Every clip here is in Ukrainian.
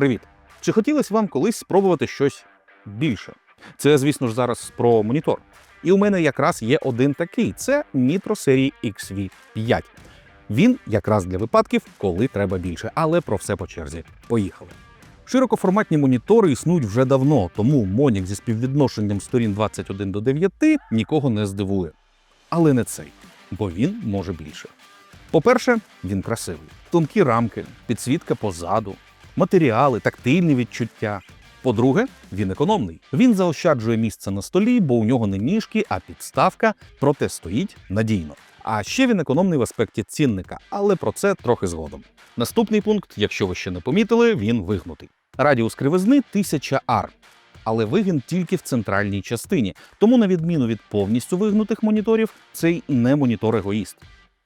Привіт! Чи хотілося вам колись спробувати щось більше? Це, звісно ж, зараз про монітор. І у мене якраз є один такий: це Nitro серії XV5. Він якраз для випадків, коли треба більше, але про все по черзі. Поїхали. Широкоформатні монітори існують вже давно, тому Монік зі співвідношенням сторін 21 до 9 нікого не здивує. Але не цей, бо він може більше. По-перше, він красивий. Тонкі рамки, підсвітка позаду, матеріали, тактильні відчуття. По-друге, він економний. Він заощаджує місце на столі, бо у нього не ніжки, а підставка, проте стоїть надійно. А ще він економний в аспекті цінника, але про це трохи згодом. Наступний пункт, якщо ви ще не помітили, він вигнутий. Радіус кривизни 1000 ар. Але вигін тільки в центральній частині. Тому, на відміну від повністю вигнутих моніторів, цей не монітор-егоїст.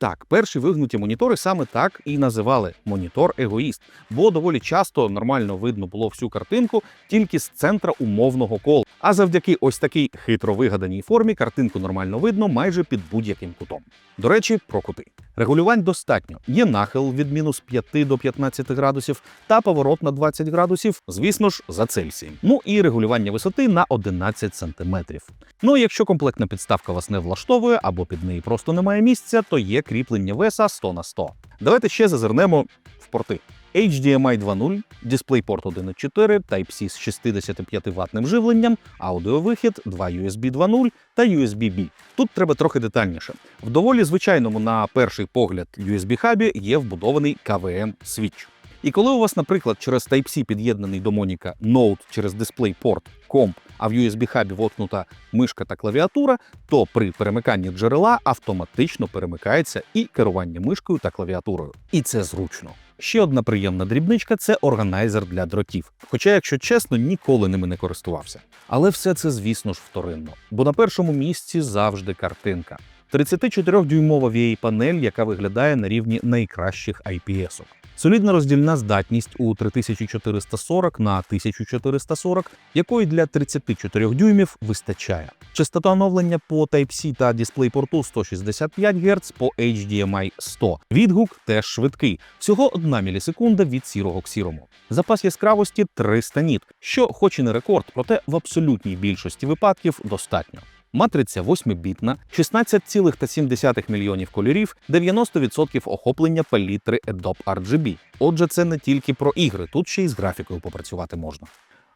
Так, перші вигнуті монітори саме так і називали монітор-егоїст, бо доволі часто нормально видно було всю картинку тільки з центра умовного кола. А завдяки ось такій хитро вигаданій формі картинку нормально видно майже під будь-яким кутом. До речі, про кути. Регулювань достатньо. Є нахил від мінус 5 до 15 градусів та поворот на 20 градусів, звісно ж, за Цельсієм. Ну і регулювання висоти на 11 сантиметрів. Ну, якщо комплектна підставка вас не влаштовує або під неї просто немає місця, то є кріплення веса 100 на 100. Давайте ще зазирнемо в порти. HDMI 2.0, DisplayPort 1.4, Type-C з 65 ватним живленням, аудіовихід, 2 USB 2.0 та USB-B. Тут треба трохи детальніше. В доволі звичайному на перший погляд USB-хабі є вбудований KVM-свіч. І коли у вас, наприклад, через Type-C під'єднаний до Моніка ноут через DisplayPort, комп, а в USB-хабі воткнута мишка та клавіатура, то при перемиканні джерела автоматично перемикається і керування мишкою та клавіатурою. І це зручно. Ще одна приємна дрібничка це органайзер для дротів. Хоча, якщо чесно, ніколи ними не користувався. Але все це, звісно ж, вторинно. Бо на першому місці завжди картинка. 34-дюймова VA-панель, яка виглядає на рівні найкращих IPS-ок. Солідна роздільна здатність у 3440 на 1440, якої для 34 дюймів вистачає. Частота оновлення по Type-C та DisplayPort 165 Гц по HDMI 100. Відгук теж швидкий, всього 1 мілісекунда від сірого к сірому. Запас яскравості 300 ніт, що, хоч і не рекорд, проте в абсолютній більшості випадків достатньо. Матриця 8-бітна, 16,7 мільйонів кольорів, 90% охоплення палітри Adobe RGB. Отже, це не тільки про ігри, тут ще й з графікою попрацювати можна.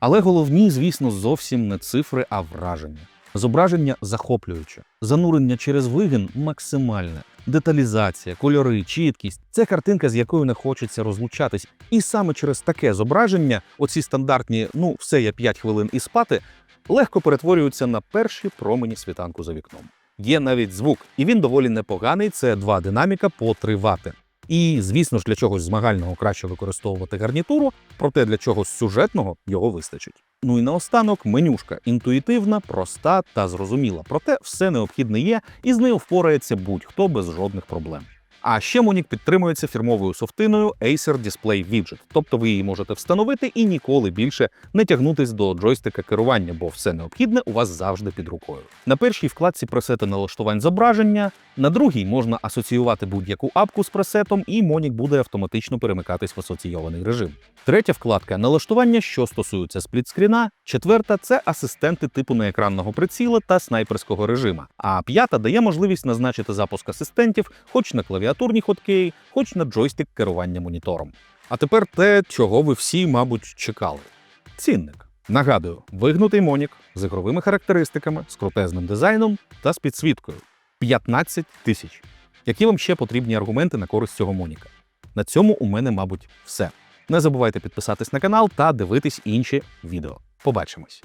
Але головні, звісно, зовсім не цифри, а враження. Зображення захоплююче, занурення через вигін максимальне, деталізація, кольори, чіткість це картинка, з якою не хочеться розлучатись. І саме через таке зображення, оці стандартні, ну все я 5 хвилин і спати, легко перетворюються на перші промені світанку за вікном. Є навіть звук, і він доволі непоганий. Це два динаміка по 3 Вт. І, звісно ж, для чогось змагального краще використовувати гарнітуру, проте для чогось сюжетного його вистачить. Ну і наостанок менюшка інтуїтивна, проста та зрозуміла. Проте все необхідне є, і з нею впорається будь-хто без жодних проблем. А ще Монік підтримується фірмовою софтиною Acer Display Widget, тобто ви її можете встановити і ніколи більше не тягнутись до джойстика керування, бо все необхідне у вас завжди під рукою. На першій вкладці пресети налаштувань зображення, на другій можна асоціювати будь-яку апку з пресетом, і Монік буде автоматично перемикатись в асоційований режим. Третя вкладка налаштування, що стосуються сплітскріна. Четверта це асистенти типу неекранного приціла та снайперського режима. А п'ята дає можливість назначити запуск асистентів, хоч на клавіатурні хоткеї, хоч на джойстик керування монітором. А тепер те, чого ви всі, мабуть, чекали. Цінник. Нагадую, вигнутий Монік з ігровими характеристиками, з крутезним дизайном та з підсвіткою 15 тисяч. Які вам ще потрібні аргументи на користь цього Моніка? На цьому у мене, мабуть, все. Не забувайте підписатись на канал та дивитись інші відео. Побачимось!